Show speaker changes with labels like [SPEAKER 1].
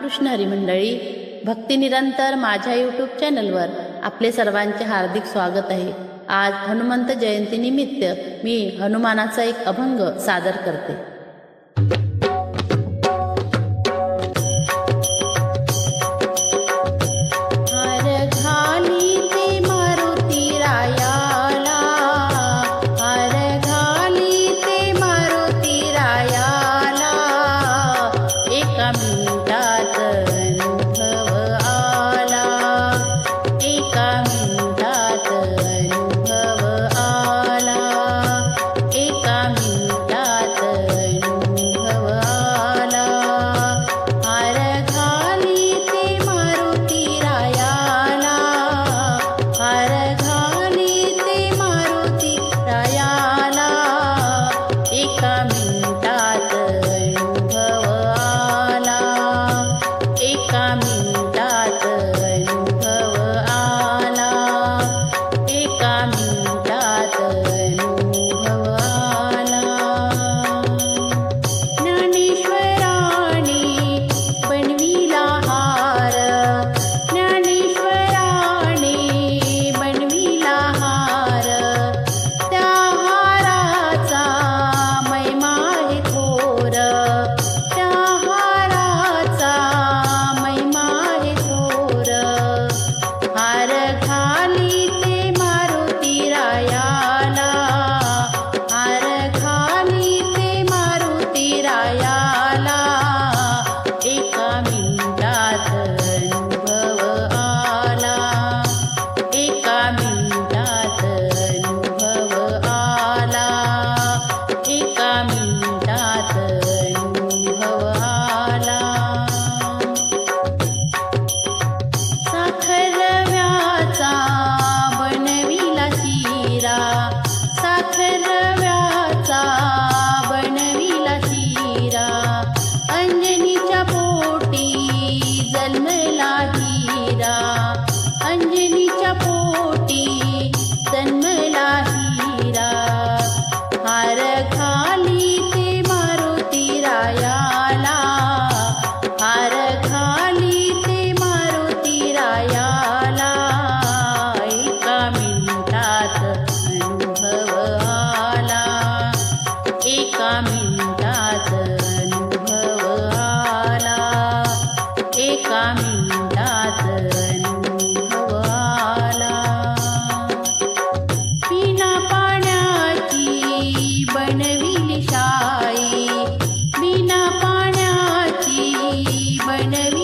[SPEAKER 1] कृष्णहरी मंडळी भक्ती निरंतर माझ्या यूट्यूब चॅनलवर आपले सर्वांचे हार्दिक स्वागत आहे. आज हनुमंत जयंतीनिमित्त मी हनुमानाचा एक अभंग सादर करते. caminho. নীচা வாழவி